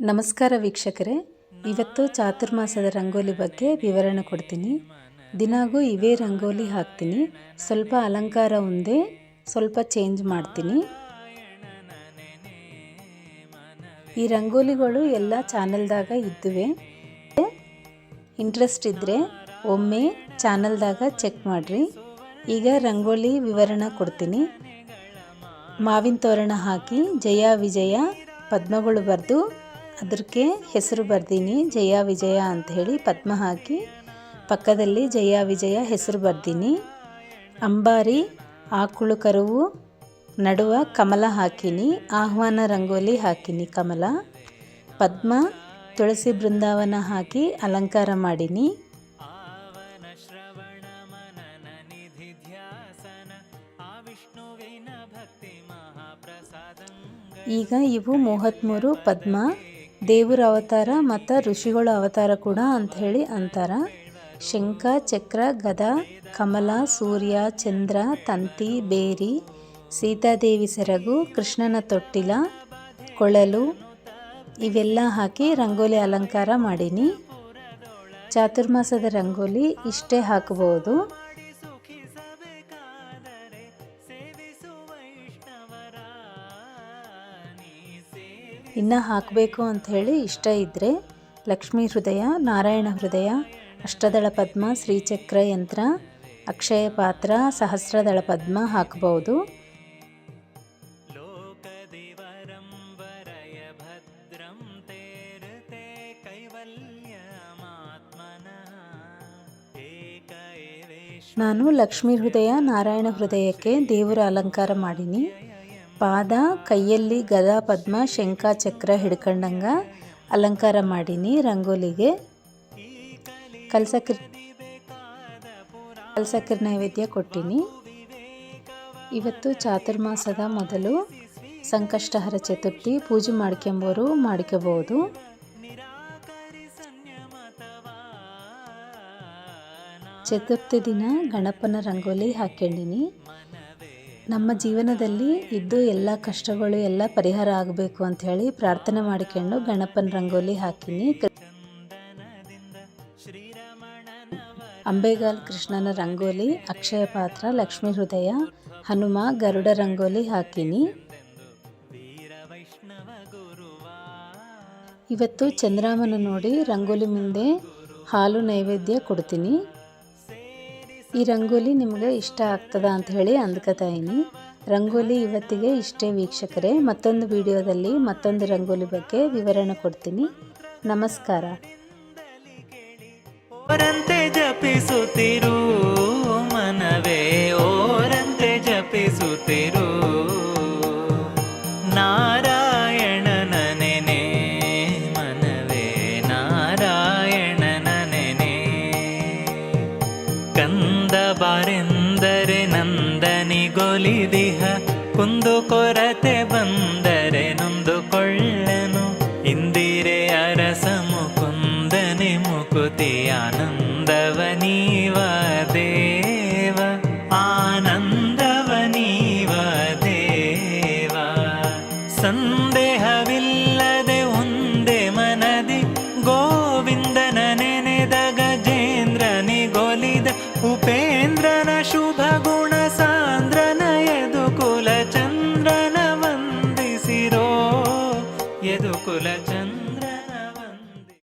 ನಮಸ್ಕಾರ ವೀಕ್ಷಕರೇ. ಇವತ್ತು ಚಾತುರ್ಮಾಸದ ರಂಗೋಲಿ ಬಗ್ಗೆ ವಿವರಣೆ ಕೊಡ್ತೀನಿ. ದಿನಾಗೂ ಇವೇ ರಂಗೋಲಿ ಹಾಕ್ತೀನಿ. ಸ್ವಲ್ಪ ಅಲಂಕಾರ ಒಂದೇ, ಸ್ವಲ್ಪ ಚೇಂಜ್ ಮಾಡ್ತೀನಿ. ಈ ರಂಗೋಲಿಗಳು ಎಲ್ಲ ಚಾನಲ್ದಾಗ ಇದ್ದುವೆ. ಇಂಟ್ರೆಸ್ಟ್ ಇದ್ದರೆ ಒಮ್ಮೆ ಚಾನಲ್ದಾಗ ಚೆಕ್ ಮಾಡಿರಿ. ಈಗ ರಂಗೋಲಿ ವಿವರಣೆ ಕೊಡ್ತೀನಿ. ಮಾವಿನ ತೋರಣ ಹಾಕಿ ಜಯ ವಿಜಯ, ಪದ್ಮಗಳು ಬರೆದು ಅದಕ್ಕೆ ಹೆಸರು ಬರ್ದೀನಿ, ಜಯ ವಿಜಯ ಅಂತ ಹೇಳಿ ಪದ್ಮ ಹಾಕಿ. ಪಕ್ಕದಲ್ಲಿ ಜಯ ವಿಜಯ ಹೆಸರು ಬರ್ದೀನಿ. ಅಂಬಾರಿ, ಆಕುಳು ಕರುವು, ನಡುವ ಕಮಲ ಹಾಕಿನಿ, ಆಹ್ವಾನ ರಂಗೋಲಿ ಹಾಕಿನಿ ಕಮಲ. ಪದ್ಮ, ತುಳಸಿ ಬೃಂದಾವನ ಹಾಕಿ ಅಲಂಕಾರ ಮಾಡಿನಿ. ಈಗ ಇವು ಮೂವತ್ತ್ಮೂರು ಪದ್ಮ. ದೇವರ ಅವತಾರ ಮತ್ತು ಋಷಿಗಳ ಅವತಾರ ಕೂಡ ಅಂತ ಹೇಳಿ ಅಂತಾರ. ಶಂಖ, ಚಕ್ರ, ಗದ, ಕಮಲ, ಸೂರ್ಯ, ಚಂದ್ರ, ತಂತಿ, ಬೇರಿ, ಸೀತಾದೇವಿ ಸೆರಗು, ಕೃಷ್ಣನ ತೊಟ್ಟಿಲ, ಕೊಳಲು ಇವೆಲ್ಲ ಹಾಕಿ ರಂಗೋಲಿ ಅಲಂಕಾರ ಮಾಡೀನಿ. ಚಾತುರ್ಮಾಸದ ರಂಗೋಲಿ ಇಷ್ಟೇ ಹಾಕಬಹುದು ಇನ್ನು ಹಾಕಬೇಕು ಅಂತ ಹೇಳಿ ಇಷ್ಟ ಇದ್ದರೆ ಲಕ್ಷ್ಮೀ ಹೃದಯ ನಾರಾಯಣ ಹೃದಯ ಅಷ್ಟದಳ ಪದ್ಮ ಶ್ರೀಚಕ್ರ ಯಂತ್ರ ಅಕ್ಷಯ ಪಾತ್ರ ಸಹಸ್ರದಳ ಪದ್ಮ ಹಾಕಬಹುದು ನಾನು ಲಕ್ಷ್ಮೀ ಹೃದಯ ನಾರಾಯಣ ಹೃದಯಕ್ಕೆ ದೇವರ ಅಲಂಕಾರ ಮಾಡೀನಿ. ಪಾದ, ಕೈಯಲ್ಲಿ ಗದಾ ಪದ್ಮ, ಶಂಖ ಚಕ್ರ ಹಿಡ್ಕೊಂಡಂಗ ಅಲಂಕಾರ ಮಾಡೀನಿ ರಂಗೋಲಿಗೆ. ಕಲ್ಸಕ್ರ ಕಲ್ಸಕ್ರ ನೈವೇದ್ಯ ಕೊಟ್ಟಿನಿ. ಇವತ್ತು ಚಾತುರ್ಮಾಸದ ಮೊದಲು ಸಂಕಷ್ಟಹರ ಚತುರ್ಥಿ, ಪೂಜೆ ಮಾಡ್ಕೊಂಬೋರು ಮಾಡ್ಕೋಬೋದು. ಚತುರ್ಥಿ ದಿನ ಗಣಪನ ರಂಗೋಲಿ ಹಾಕ್ಕೊಂಡಿನಿ ನಮ್ಮ ಜೀವನದಲ್ಲಿ ಇದ್ದು ಎಲ್ಲ ಕಷ್ಟಗಳು, ಎಲ್ಲ ಪರಿಹಾರ ಆಗಬೇಕು ಅಂತ ಹೇಳಿ ಪ್ರಾರ್ಥನೆ ಮಾಡಿಕೊಂಡು ಗಣಪನ ರಂಗೋಲಿ ಹಾಕಿನಿ. ಅಂಬೇಗಾಲ್ ಕೃಷ್ಣನ ರಂಗೋಲಿ, ಅಕ್ಷಯ ಪಾತ್ರ, ಲಕ್ಷ್ಮೀ ಹೃದಯ, ಹನುಮ ಗರುಡ ರಂಗೋಲಿ ಹಾಕಿನಿ. ಇವತ್ತು ಚಂದ್ರಾಮನ ನೋಡಿ ರಂಗೋಲಿ ಮುಂದೆ ಹಾಲು ನೈವೇದ್ಯ ಕೊಡ್ತೀನಿ. ಈ ರಂಗೋಲಿ ನಿಮಗೆ ಇಷ್ಟ ಆಗ್ತದ ಅಂತ ಹೇಳಿ ಅಂದ್ಕೋತಾಯಿನಿ ರಂಗೋಲಿ ಇವತ್ತಿಗೆ ಇಷ್ಟೇ ವೀಕ್ಷಕರೇ. ಮತ್ತೊಂದು ವಿಡಿಯೋದಲ್ಲಿ ಮತ್ತೊಂದು ರಂಗೋಲಿ ಬಗ್ಗೆ ವಿವರಣೆ ಕೊಡ್ತೀನಿ. ನಮಸ್ಕಾರ. ಜಪಿಸುತ್ತಿರು ಮನವೇ, ಓರಂತೆ ಜಪಿಸುತ್ತಿರು ನಂದನಿಗೊಲಿದಿಹ ಕುಂದು ಕೊರತೆ ಬಂದರೆ ನೊಂದುಕೊಳ್ಳನು. ಇಂದಿರೆ ಅರಸ ಮುಕುಂದನೆ ಮುಕುತಿ ಆನಂದವನೀವ ದೇವ. ಆನಂದವನೀವ ದೇವ. ಸಂದೇಹವಿಲ್ಲದೆ ಒಂದೇ ಮನದಿ. ಗೋವಿಂದನ ನೆನೆದ ಗಜೇಂದ್ರನಿಗೊಲಿದ ಉಪೇಂದ್ರನ ಶುಭ